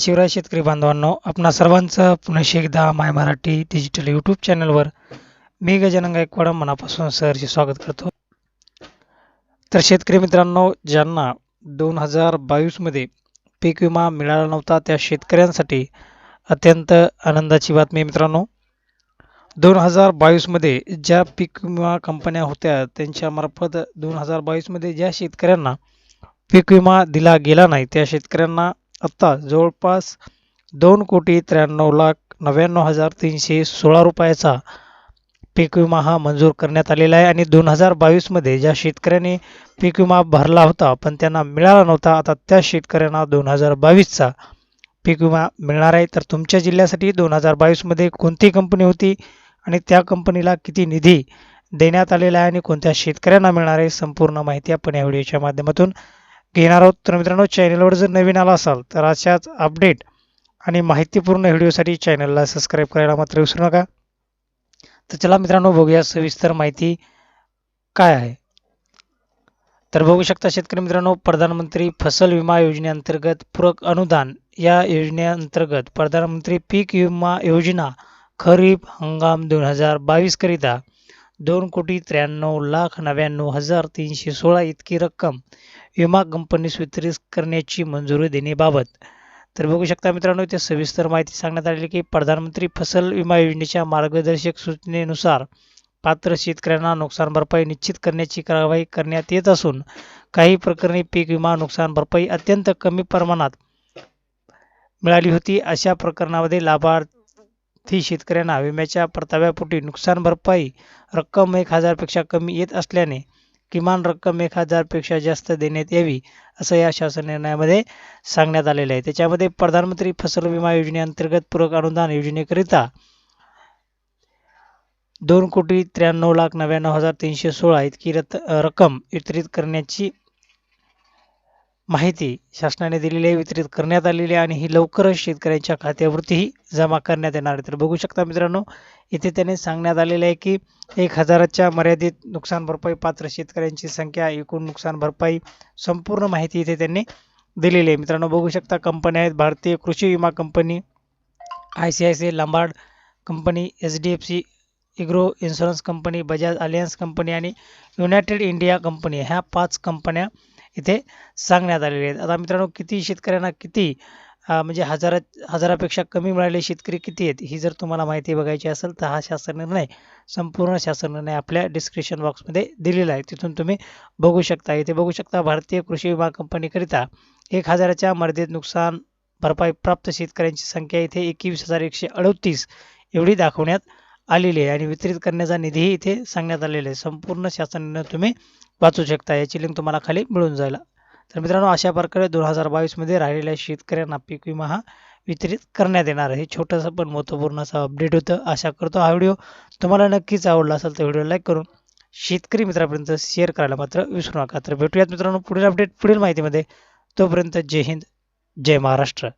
शिवराय शेतकरी बांधवांनो आपणा सर्वांचं पुन्हा एकदा माय मराठी डिजिटल यूट्यूब चॅनलवर मी गजानन गायकवाड मनापासून सहर्ष स्वागत करतो. तर शेतकरी मित्रांनो ज्यांना दोन हजार बावीसमध्ये पीक विमा मिळाला नव्हता त्या शेतकऱ्यांसाठी अत्यंत आनंदाची बातमी मित्रांनो. दोन हजार बावीसमध्ये ज्या पीक विमा कंपन्या होत्या त्यांच्यामार्फत दोन हजार बावीसमध्ये ज्या शेतकऱ्यांना पीक विमा दिला गेला नाही त्या शेतकऱ्यांना आत्ता जवळपास दोन कोटी त्र्याण्णव लाख नव्याण्णव हजार तीनशे सोळा रुपयाचा पीक विमा हा मंजूर करण्यात आलेला आहे. आणि दोन हजार बावीसमध्ये ज्या शेतकऱ्यांनी पीक विमा भरला होता पण त्यांना मिळाला नव्हता आता त्या शेतकऱ्यांना दोन हजार बावीसचा पीक विमा मिळणार आहे. तर तुमच्या जिल्ह्यासाठी दोन हजार बावीसमध्ये कोणती कंपनी होती आणि त्या कंपनीला किती निधी देण्यात आलेला आहे आणि कोणत्या शेतकऱ्यांना मिळणार आहे संपूर्ण माहिती आपण या व्हिडिओच्या माध्यमातून घेणार आहोत. तर मित्रांनो चॅनलवर जर नवीन आला असाल तर अशाच अपडेट आणि माहितीपूर्ण व्हिडिओसाठी चॅनलला सबस्क्राईब करायला मात्र विसरू नका. तर चला मित्रांनो बघूया सविस्तर माहिती काय आहे. तर बघू शकता शेतकरी मित्रांनो प्रधानमंत्री फसल विमा योजनेअंतर्गत पूरक अनुदान या योजनेअंतर्गत प्रधानमंत्री पीक विमा योजना खरीप हंगाम दोन हजार बावीसकरिता दोन कोटी त्र्याण्णव लाख नव्याण्णव हजार तीनशे सोळा इतकी रक्कम विमा कंपनीस वितरित करण्याची मंजुरी देण्याबाबत. तर बघू शकता मित्रांनो इथे सविस्तर माहिती सांगण्यात आलेली की प्रधानमंत्री फसल विमा योजनेच्या मार्गदर्शक सूचनेनुसार पात्र शेतकऱ्यांना नुकसान भरपाई निश्चित करण्याची कारवाई करण्यात येत असून काही प्रकरणी पीक विमा नुकसान भरपाई अत्यंत कमी प्रमाणात मिळाली होती. अशा प्रकरणामध्ये लाभार्थी ती शेतकऱ्यांना विम्याच्या परताव्यापोटी नुकसान भरपाई रक्कम एक हजारपेक्षा कमी येत असल्याने किमान रक्कम एक हजारपेक्षा जास्त देण्यात यावी असं या शासन निर्णयामध्ये सांगण्यात आलेलं आहे. त्याच्यामध्ये प्रधानमंत्री फसल विमा योजनेअंतर्गत पूरक अनुदान योजनेकरिता दोन कोटी त्र्याण्णव लाख नव्याण्णव हजार तीनशे सोळा इतकी रत रक्कम वितरित करण्याची माहिती शासनाने दिलेली आहे वितरित करण्यात आलेली आहे आणि ही लवकरच शेतकऱ्यांच्या खात्यावरतीही जमा करण्यात येणार आहे. तर बघू शकता मित्रांनो इथे त्याने सांगण्यात आलेलं आहे की एक हजाराच्या मर्यादित नुकसान भरपाई पात्र शेतकऱ्यांची संख्या एकूण नुकसान भरपाई संपूर्ण माहिती इथे त्यांनी दिलेली आहे. मित्रांनो बघू शकता कंपन्या आहेत भारतीय कृषी विमा company I C I C I Lombard company H D F C इग्रो insurance company Bajaj Allianz company आणि युनायटेड इंडिया कंपनी. ह्या पाच कंपन्या इथे सांगण्यात आलेले आहेत. आता मित्रांनो किती शेतकऱ्यांना किती म्हणजे हजारा हजारापेक्षा कमी मिळाले शेतकरी किती आहेत ही जर तुम्हाला माहिती बघायची असेल तर हा शासन निर्णय संपूर्ण शासन निर्णय आपल्या डिस्क्रिप्शन बॉक्समध्ये दिलेला आहे. तिथून तुम्ही बघू शकता. इथे बघू शकता भारतीय कृषी विमा कंपनीकरिता एक हजाराच्या मर्यादित नुकसान भरपाई प्राप्त शेतकऱ्यांची संख्या इथे एकवीस हजार एकशे अडतीस एवढी दाखवण्यात आलेली आहे आणि वितरित करण्याचा निधीही इथे सांगण्यात आलेला आहे. संपूर्ण शासनानं तुम्ही वाचू शकता. याची लिंक तुम्हाला खाली मिळून जाईल. तर मित्रांनो अशा प्रकारे दोन हजार बावीसमध्ये राहिलेल्या शेतकऱ्यांना पीक विमा हा वितरित करण्यात येणार आहे. छोटंसं पण महत्त्वपूर्ण असं अपडेट होतं. आशा करतो हा व्हिडिओ तुम्हाला नक्कीच आवडला असेल तर व्हिडिओ लाईक करून शेतकरी मित्रापर्यंत शेअर करायला मात्र विसरू नका. तर भेटूयात मित्रांनो पुढील अपडेट पुढील माहितीमध्ये. तोपर्यंत जय हिंद जय महाराष्ट्र.